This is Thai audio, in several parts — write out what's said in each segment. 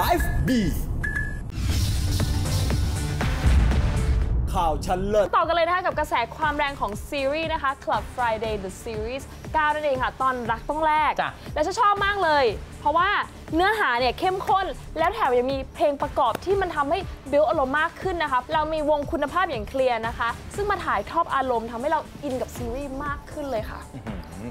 Life b ข่าวชั้นเลิศ ต่อกันเลยนะคะกับกระแสความแรงของซีรีส์นะคะ Club Friday The Series 9นั่นเองค่ะ ตอนรักต้องแลกจ้ะและฉันชอบมากเลย เพราะว่าเนื้อหาเนี่ยเข้มข้น แล้วแถมยังมีเพลงประกอบที่มันทำให้บิวอารมณ์มากขึ้นนะคะ เรามีวงคุณภาพอย่างเคลียร์นะคะ ซึ่งมาถ่ายทอดอารมณ์ทำให้เราอินกับซีรีส์มากขึ้นเลยค่ะ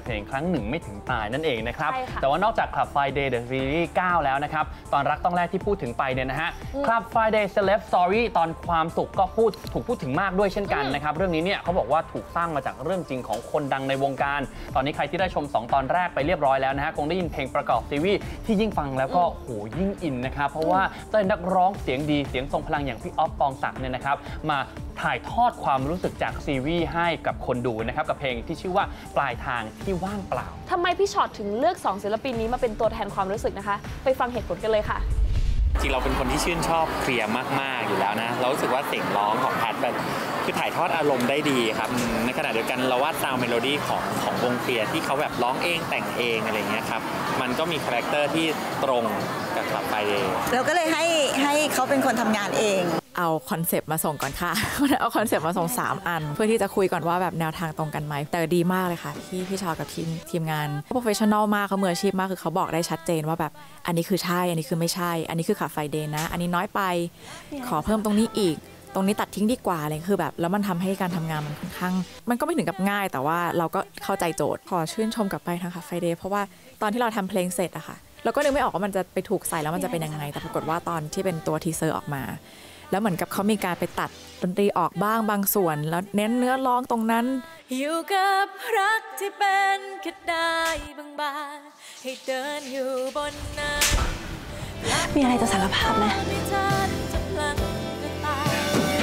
เพลงครั้งหนึ่งไม่ถึงตายนั่นเองนะครับ ใช่ค่ะแต่ว่านอกจาก Club Friday The Series 9 แล้วนะครับ ตอนรักต้องแรกที่พูดถึงไปเนี่ยนะฮะ Club Friday Celeb Story ตอนความสุขก็พูดถูกพูดถึงมากด้วยเช่นกันนะครับ เรื่องนี้เนี่ยเขาบอกว่าถูกสร้างมาจากเรื่องจริงของคนดังในวงการ ตอนนี้ใครที่ได้ชม 2 ตอนแรกไปเรียบร้อยแล้วนะฮะคงได้ยินเพลงประกอบซีรีส์ที่ยิ่งฟังแล้วก็โหยิ่งอินนะครับเพราะว่าได้นักร้องเสียงดีเสียงทรงพลังอย่างพี่ออฟปองศักดิ์เนี่ยนะครับมาถ่ายทอดความรู้สึกจากซีรีส์ให้กับคนดูนะครับกับเพลงที่ชื่อว่าปลายทางที่ว่างเปล่า ทำไมพี่ช็อตถึงเลือก 2 ศิลปินนี้มาเป็นตัวแทนความรู้สึกนะคะ ไปฟังเหตุผลกันเลยค่ะ จริงเราเป็นคนที่ชื่นชอบเคลียร์มาก ๆ อยู่แล้วนะ เรารู้สึกว่าเสียงร้องของแพทแบบคือถ่ายทอดอารมณ์ได้ดีครับอืมในขณะเดียวกันเราว่าซาวเมโลดี้ของของวงเคลียร์ที่เขาแบบร้องเองแต่งเองอะไรเงี้ยครับมันก็มีคาแรคเตอร์ที่ตรงกับคลับไฟเดย์ เราก็เลยให้ให้เขาเป็นคนทำงานเอง เอาคอนเซปต์มาส่งก่อนค่ะเอาคอนเซปต์มาส่ง 3 อัน เพื่อที่จะคุยก่อนว่าแบบแนวทางตรงกันไหมแต่ดีมากเลยค่ะที่พี่ชอกับทีมทีมงานโปรเฟชชั่นอลมากเขามืออาชีพมากคือเขาบอกได้ชัดเจนว่าแบบอันนี้คือใช่ อันนี้คือไม่ใช่ อันนี้คือขาไฟเดนนะ อันนี้น้อยไป ขอเพิ่มตรงนี้อีก ตรงนี้ตัดทิ้งดีกว่าอะไรคือแบบ แล้วมันทำให้การทำงานมันค่อนข้าง มันก็ไม่ถึงกับง่าย แต่ว่าเราก็เข้าใจโจทย์ ขอชื่นชมกลับไปทางคาไฟเดย์เพราะว่าตอนที่เราทำเพลงเสร็จอะค่ะเราก็นึกไม่ออกว่ามันจะไปถูกใส่แล้วมันจะเป็นยังไง แต่ปรากฏว่าตอนที่เป็นตัวทีเซอร์ออกมา แล้วเหมือนกับเขามีการไปตัดดนตรีออกบ้างบางส่วน แล้วเน้นเนื้อร้องตรงนั้น อยู่กับรักที่เป็นแค่ได้บางๆให้เดินอยู่บนนั้นมีอะไรจะสารภาพไหมไม่ทันจะพลันก็ตาย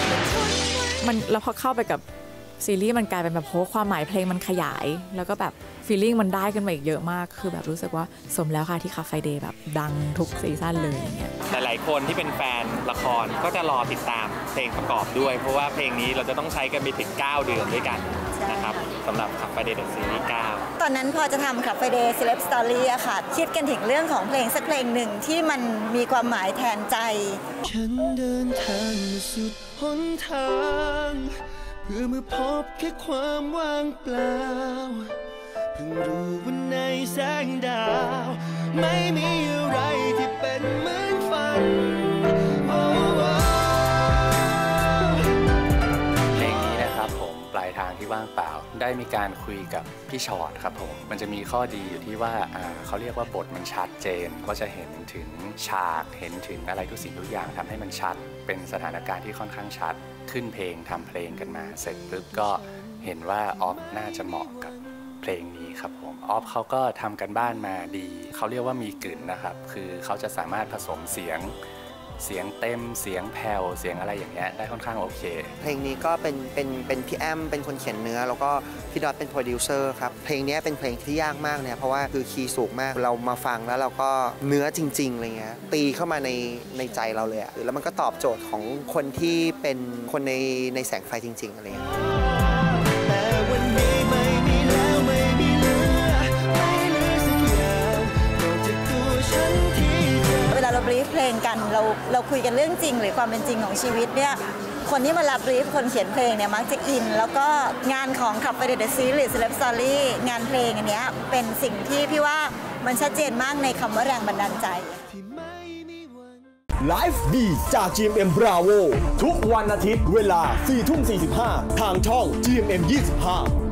แต่ทนไว้มันแล้วพอเข้าไปกับ ซีรีส์มันกลายเป็นแบบโหความหมายเพลงมันขยาย แล้วก็แบบฟีลลิ่งมันได้ขึ้นมาอีกเยอะมาก คือแบบรู้สึกว่าสมแล้วค่ะที่คาเฟ่เดย์แบบดังทุกซีซั่นเลยอย่างเงี้ยหลายๆคนที่เป็นแฟนละครก็จะรอติดตามเพลงประกอบด้วย เพราะว่าเพลงนี้เราจะต้องใช้กันไปถึง 9 เดือนด้วยกันนะครับสำหรับขับไฟเดย์เดอะซีรีส์9ตอนนั้นพอจะทำคลับไฟเดย์ Celeb Story อะค่ะ คิดกันถึงเรื่องของเพลงสักเพลงหนึ่งที่มันมีความหมายแทนใจ ฉันเดินทางมาสุดหนทางเพื่อมาพบแค่ความว่างเปล่า เพิ่งรู้ว่าในแสงดาว ไม่มีอะไรที่เป็นเหมือนฝันเพลงนี้นะครับผมปลายทางที่ว่างเปล่า ได้มีการคุยกับพี่ชอตครับผม มันจะมีข้อดีอยู่ที่ว่าอ่าเขาเรียกว่าบทมันชัดเจน ก็จะเห็นถึงฉากเห็นถึงอะไรทุกสิ่งทุกอย่างทำให้มันชัด เป็นสถานการณ์ที่ค่อนข้างชัด ขึ้นเพลงทำเพลงกันมา เสร็จปุ๊บก็เห็นว่าออฟน่าจะเหมาะกับเพลงนี้ครับผมออฟเขาก็ทำกันบ้านมาดี เขาเรียกว่ามีกลิ่นนะครับ คือเขาจะสามารถผสมเสียง เสียงเต็มเสียงแผ่วเสียงอะไรอย่างเงี้ยได้ค่อนข้างโอเค เพลงนี้ก็เป็นเป็นเป็นพี่แอมเป็นคนเขียนเนื้อ แล้วก็พี่ดอทเป็นโปรดิวเซอร์ครับเพลงนี้เป็นเพลงที่ยากมากเนี่ยเพราะว่าคือคีย์สูงมากเรามาฟังแล้วเราก็เนื้อจริงๆอะไรเงี้ยตีเข้ามาในในใจเราเลยอะแล้วมันก็ตอบโจทย์ของคนที่เป็นคนในในแสงไฟจริงๆอะไรเงี้ย รีฟเพลงกันเราเราคุยกันเรื่องจริง หรือความเป็นจริงของชีวิตเนี่ยคนที่มารับบรีฟคนเขียนเพลงเนี่ยมักจะอิน แล้วก็งานของขับไปเดอะซีรีส์ Celeb Story งานเพลงอันเนี้ยเป็นสิ่งที่พี่ว่ามันชัดเจนมากในคำว่าแรงบันดาลใจไลฟ์บีจาก GMM Bravo ทุกวันอาทิตย์เวลา4ทุ่ม45 ทางช่อง GMM 25